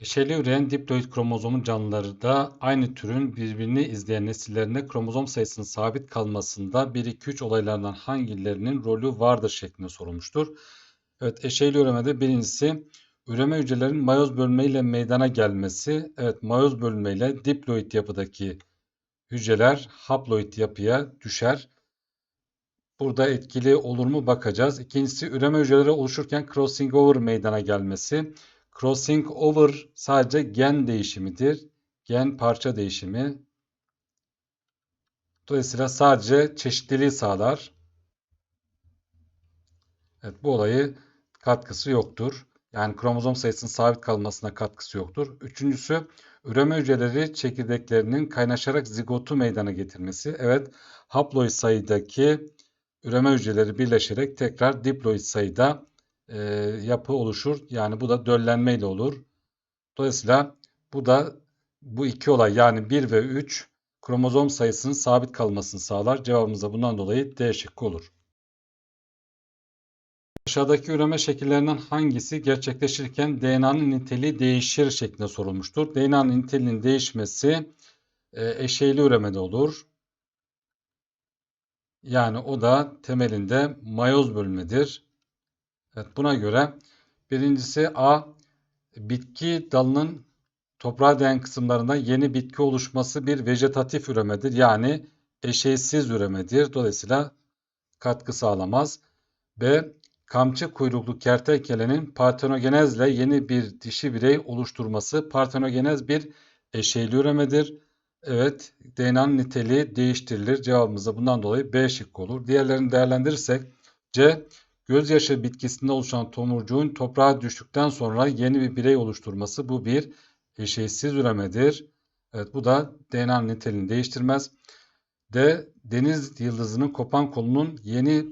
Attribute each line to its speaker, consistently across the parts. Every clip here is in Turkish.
Speaker 1: Eşeli üreyen diploid kromozomun canlılarda aynı türün birbirini izleyen nesillerinde kromozom sayısının sabit kalmasında 1, 2, 3 olaylardan hangilerinin rolü vardır şeklinde sorulmuştur. Evet eşeyli üremede birincisi üreme hücrelerin mayoz bölünmeyle meydana gelmesi. Evet mayoz bölünmeyle diploid yapıdaki hücreler haploid yapıya düşer. Burada etkili olur mu bakacağız. İkincisi üreme hücreleri oluşurken crossing over meydana gelmesi. Crossing over sadece gen değişimidir. Gen parça değişimi. Dolayısıyla sadece çeşitliliği sağlar. Evet bu olayı katkısı yoktur. Yani kromozom sayısının sabit kalmasına katkısı yoktur. Üçüncüsü üreme hücreleri çekirdeklerinin kaynaşarak zigotu meydana getirmesi. Evet haploid sayıdaki üreme hücreleri birleşerek tekrar diploid sayıda e, yapı oluşur. Yani bu da döllenme ile olur. Dolayısıyla bu da bu iki olay yani 1 ve 3 kromozom sayısının sabit kalmasını sağlar. Cevabımız da bundan dolayı D şıkkı olur. Aşağıdaki üreme şekillerinden hangisi gerçekleşirken DNA'nın niteliği değişir şeklinde sorulmuştur. DNA'nın niteliğinin değişmesi e, eşeyli üremede olur. Yani o da temelinde mayoz bölünmedir. Evet, buna göre birincisi A bitki dalının toprağa değen kısımlarında yeni bitki oluşması bir vejetatif üremedir. Yani eşeysiz üremedir. Dolayısıyla katkı sağlamaz. B. Kamçı kuyruklu kertenkelenin partenogenezle yeni bir dişi birey oluşturması partenogenez bir eşeyli üremedir. Evet, DNA'nın niteliği değiştirilir. Cevabımız da bundan dolayı B şıkkı olur. Diğerlerini değerlendirirsek C. Gözyaşı bitkisinde oluşan tomurcuğun toprağa düştükten sonra yeni bir birey oluşturması bu bir eşeysiz üremedir. Evet bu da DNA niteliğini değiştirmez. D. Deniz yıldızının kopan kolunun yeni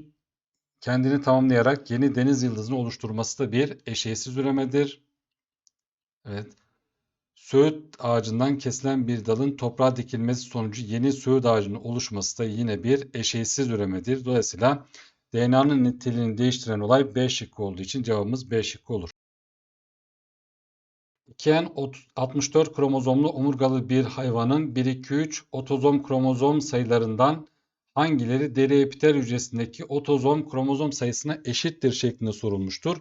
Speaker 1: kendini tamamlayarak yeni deniz yıldızını oluşturması da bir eşeysiz üremedir. Evet. Söğüt ağacından kesilen bir dalın toprağa dikilmesi sonucu yeni söğüt ağacının oluşması da yine bir eşeysiz üremedir. Dolayısıyla DNA'nın niteliğini değiştiren olay B şıkkı olduğu için cevabımız B şıkkı olur. 2N 64 kromozomlu omurgalı bir hayvanın 1-2-3 otozom kromozom sayılarından hangileri deri epitel hücresindeki otozom kromozom sayısına eşittir şeklinde sorulmuştur.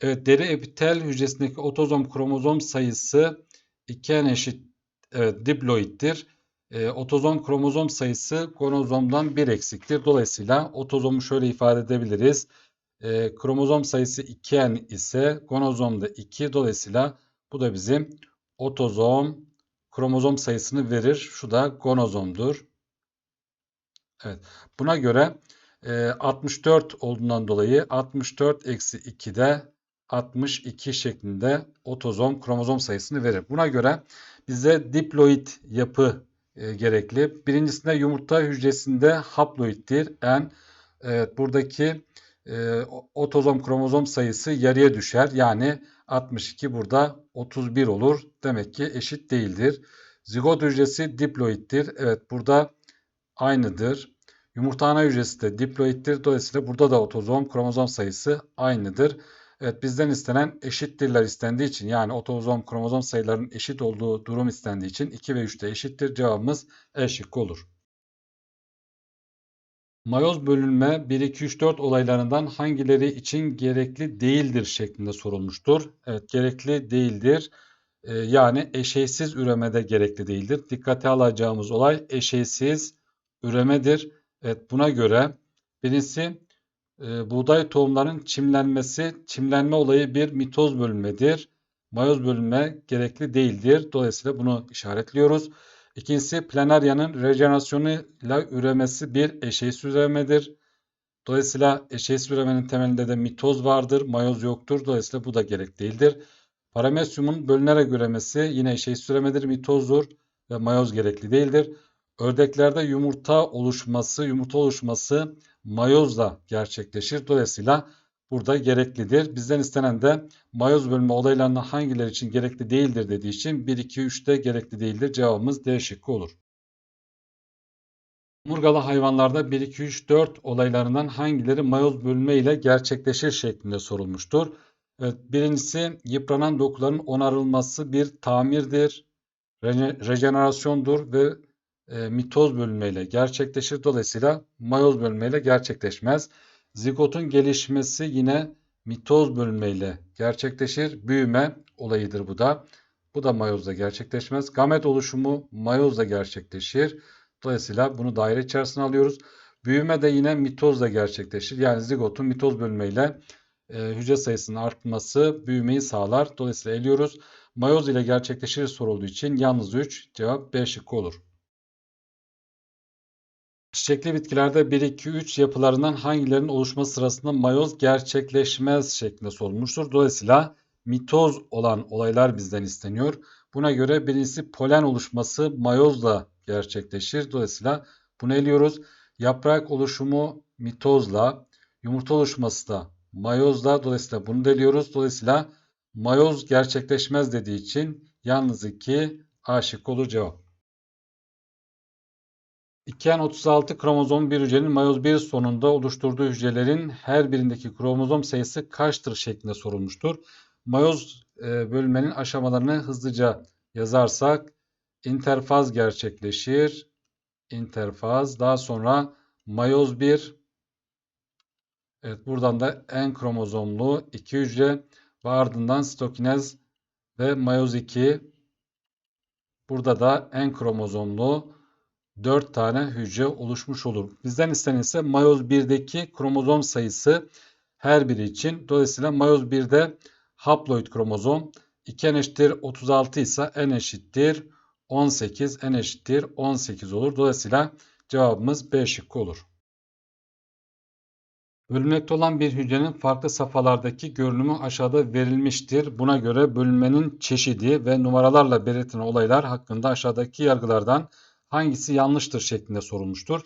Speaker 1: Evet, deri epitel hücresindeki otozom kromozom sayısı 2N eşit evet, diploiddir e, otozom kromozom sayısı gonozomdan 1 eksiktir. Dolayısıyla otozomu şöyle ifade edebiliriz. E, kromozom sayısı 2N ise gonozom da 2. Dolayısıyla bu da bizim otozom kromozom sayısını verir. Şu da gonozomdur. Evet. Buna göre e, 64 olduğundan dolayı 64 eksi 2'de 62 şeklinde otozom kromozom sayısını verir. Buna göre bize diploid yapı e, gerekli. Birincisinde yumurta hücresinde haploiddir. En evet, buradaki e, otozom kromozom sayısı yarıya düşer. Yani 62 burada 31 olur. Demek ki eşit değildir. Zigot hücresi diploiddir. Evet burada aynıdır. Yumurta ana hücresi de diploiddir. Dolayısıyla burada da otozom kromozom sayısı aynıdır. Evet bizden istenen eşittirler istendiği için yani otozom kromozom sayılarının eşit olduğu durum istendiği için 2 ve 3 de eşittir. Cevabımız E şıkkı olur. Mayoz bölünme 1, 2, 3, 4 olaylarından hangileri için gerekli değildir şeklinde sorulmuştur. Evet gerekli değildir. Ee, yani eşeysiz üremede gerekli değildir. Dikkate alacağımız olay eşeysiz üremedir. Evet buna göre birincisi e, buğday tohumlarının çimlenmesi, çimlenme olayı bir mitoz bölünmedir. Mayoz bölünme gerekli değildir. Dolayısıyla bunu işaretliyoruz. İkincisi planaryanın rejenerasyonuyla üremesi bir eşeğsiz üremedir. Dolayısıyla eşeğsiz üremenin temelinde de mitoz vardır, mayoz yoktur. Dolayısıyla bu da gerek değildir. Paramesyumun bölünerek üremesi yine eşeğsiz üremedir, mitozdur ve mayoz gerekli değildir. Ördeklerde yumurta oluşması, yumurta oluşması mayozla gerçekleşir. Dolayısıyla burada gereklidir. Bizden istenen de mayoz bölünme olaylarından hangileri için gerekli değildir dediği için 1, 2, 3 de gerekli değildir. Cevabımız D şıkkı olur. Omurgalı hayvanlarda 1, 2, 3, 4 olaylarından hangileri mayoz bölünme ile gerçekleşir şeklinde sorulmuştur. Evet, birincisi yıpranan dokuların onarılması bir tamirdir, rejenerasyondur ve e, mitoz bölünmeyle gerçekleşir. Dolayısıyla mayoz bölünmeyle gerçekleşmez. Zigotun gelişmesi yine mitoz bölünmeyle gerçekleşir. Büyüme olayıdır bu da. Bu da mayozda gerçekleşmez. Gamet oluşumu mayozda gerçekleşir. Dolayısıyla bunu daire içerisine alıyoruz. Büyüme de yine mitozla gerçekleşir. Yani zigotun mitoz bölünmeyle e, hücre sayısının artması büyümeyi sağlar. Dolayısıyla eliyoruz. Mayoz ile gerçekleşir sorulduğu için yalnız 3 cevap B şıkkı olur. Çiçekli bitkilerde 1, 2, 3 yapılarından hangilerinin oluşması sırasında mayoz gerçekleşmez şeklinde sorulmuştur. Dolayısıyla mitoz olan olaylar bizden isteniyor. Buna göre birincisi polen oluşması mayozla gerçekleşir. Dolayısıyla bunu eliyoruz. Yaprak oluşumu mitozla, yumurta oluşması da mayozla. Dolayısıyla bunu da eliyoruz. Dolayısıyla mayoz gerçekleşmez dediği için yalnız 2 A şıkkı olur cevap. 2N36 kromozom bir hücrenin mayoz 1 sonunda oluşturduğu hücrelerin her birindeki kromozom sayısı kaçtır şeklinde sorulmuştur. Mayoz e, bölünmenin aşamalarını hızlıca yazarsak interfaz gerçekleşir. Interfaz daha sonra mayoz 1 Evet buradan da en kromozomlu iki hücre ve ardından sitokinez ve mayoz 2 burada da en kromozomlu 4 tane hücre oluşmuş olur. Bizden istenen ise mayoz 1'deki kromozom sayısı her biri için. Dolayısıyla mayoz 1'de haploid kromozom 2n eşittir 36 ise n eşittir 18, n eşittir 18 olur. Dolayısıyla cevabımız B şıkkı olur. Bölünmekte olan bir hücrenin farklı safhalardaki görünümü aşağıda verilmiştir. Buna göre bölünmenin çeşidi ve numaralarla belirtilen olaylar hakkında aşağıdaki yargılardan hangisi yanlıştır şeklinde sorulmuştur.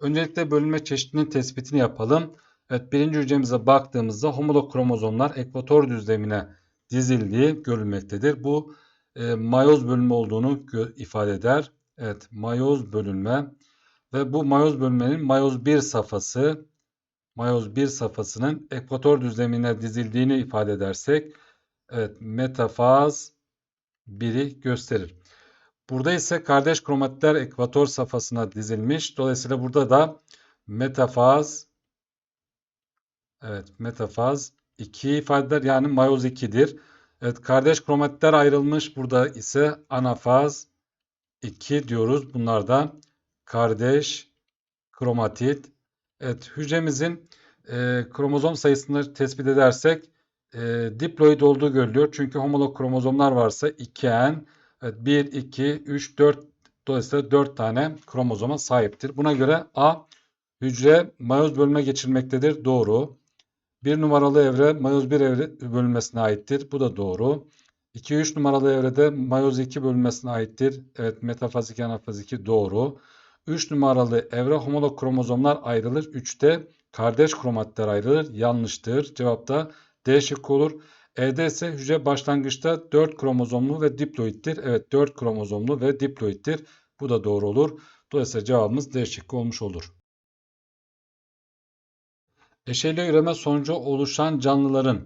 Speaker 1: Öncelikle bölünme çeşidinin tespitini yapalım. Evet birinci hücremize baktığımızda homolog kromozomlar ekvator düzlemine dizildiği görülmektedir. Bu e, mayoz bölünme olduğunu ifade eder. Evet mayoz bölünme ve bu mayoz bölünmenin mayoz 1 safhası mayoz 1 safhasının ekvator düzlemine dizildiğini ifade edersek evet metafaz 1'i gösterir. Burada ise kardeş kromatitler ekvator safhasına dizilmiş. Dolayısıyla burada da metafaz evet metafaz 2 ifade eder. Yani mayoz 2'dir. Evet kardeş kromatitler ayrılmış. Burada ise anafaz 2 diyoruz. Bunlar da kardeş kromatit. Evet hücremizin e, kromozom sayısını tespit edersek e, diploid olduğu görülüyor. Çünkü homolog kromozomlar varsa 2N Evet 1, 2, 3, 4 dolayısıyla 4 tane kromozoma sahiptir. Buna göre A hücre mayoz bölme geçirmektedir. Doğru. 1 numaralı evre mayoz 1 evre bölünmesine aittir. Bu da doğru. 2, 3 numaralı evrede mayoz 2 bölünmesine aittir. Evet metafaz 2, anafaz 2 doğru. 3 numaralı evre homolog kromozomlar ayrılır. 3'te kardeş kromatitler ayrılır. Yanlıştır. Cevap da D şıkkı olur. E'de ise hücre başlangıçta 4 kromozomlu ve diploittir. Evet 4 kromozomlu ve diploittir. Bu da doğru olur. Dolayısıyla cevabımız D şıkkı olmuş olur. Eşeyli üreme sonucu oluşan canlıların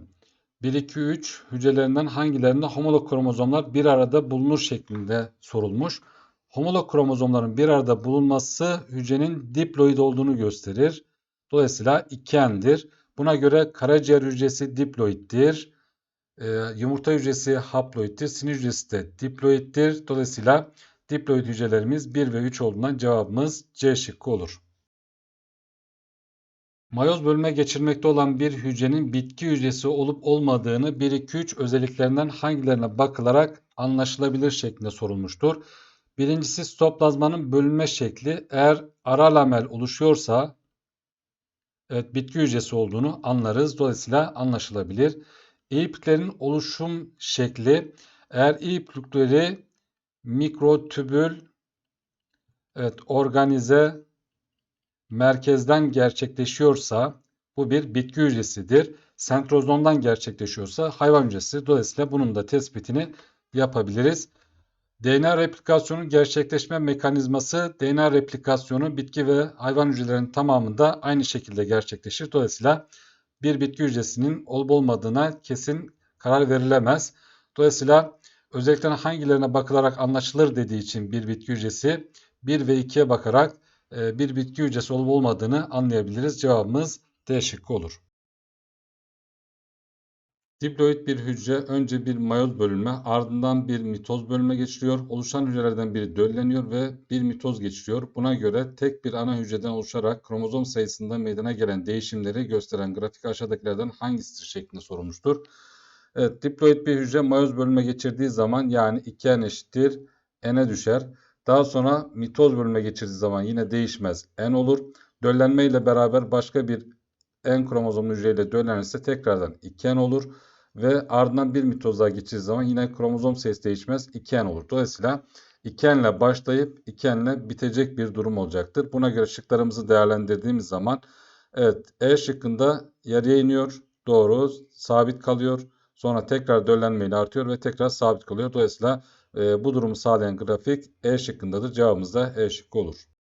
Speaker 1: 1, 2, 3 hücrelerinden hangilerinde homolog kromozomlar bir arada bulunur şeklinde sorulmuş. Homolog kromozomların bir arada bulunması hücrenin diploid olduğunu gösterir. Dolayısıyla 2N'dir. Buna göre karaciğer hücresi diploiddir. Ee, yumurta hücresi haploittir. Sinir hücresi de diploittir. Dolayısıyla diploid hücrelerimiz 1 ve 3 olduğundan cevabımız C şıkkı olur. Mayoz bölme geçirmekte olan bir hücrenin bitki hücresi olup olmadığını 1-2-3 özelliklerinden hangilerine bakılarak anlaşılabilir şeklinde sorulmuştur. Birincisi sitoplazmanın bölünme şekli eğer ara lamel oluşuyorsa evet, bitki hücresi olduğunu anlarız. Dolayısıyla anlaşılabilir. İpliklerin oluşum şekli eğer iplikleri mikrotübül evet, organize merkezden gerçekleşiyorsa bu bir bitki hücresidir. Sentrozomdan gerçekleşiyorsa hayvan hücresi. Dolayısıyla bunun da tespitini yapabiliriz. DNA replikasyonu gerçekleşme mekanizması DNA replikasyonu bitki ve hayvan hücrelerinin tamamında aynı şekilde gerçekleşir. Dolayısıyla bir bitki hücresinin olup olmadığına kesin karar verilemez. Dolayısıyla özelliklerine hangilerine bakılarak anlaşılır dediği için bir bitki hücresi 1 ve 2'ye bakarak e, bir bitki hücresi olup olmadığını anlayabiliriz. Cevabımız D şıkkı olur. Diploid bir hücre önce bir mayoz bölünme ardından bir mitoz bölünme geçiriyor. Oluşan hücrelerden biri dölleniyor ve bir mitoz geçiriyor. Buna göre tek bir ana hücreden oluşarak kromozom sayısında meydana gelen değişimleri gösteren grafik aşağıdakilerden hangisidir şeklinde sorulmuştur. Evet, diploid bir hücre mayoz bölünme geçirdiği zaman yani 2n eşittir n'e düşer. Daha sonra mitoz bölünme geçirdiği zaman yine değişmez n olur. Döllenme ile beraber başka bir n kromozomlu hücreyle döllenirse tekrardan 2n olur. Ve ardından bir mitoz daha geçirdiği zaman yine kromozom sayısı değişmez 2n olur. Dolayısıyla 2n ile başlayıp 2n ile bitecek bir durum olacaktır. Buna göre şıklarımızı değerlendirdiğimiz zaman evet E şıkkında yarıya iniyor. Doğru sabit kalıyor. Sonra tekrar döllenmeyle artıyor ve tekrar sabit kalıyor. Dolayısıyla e, bu durumu sağlayan grafik E şıkkındadır. Cevabımız da E şıkkı olur.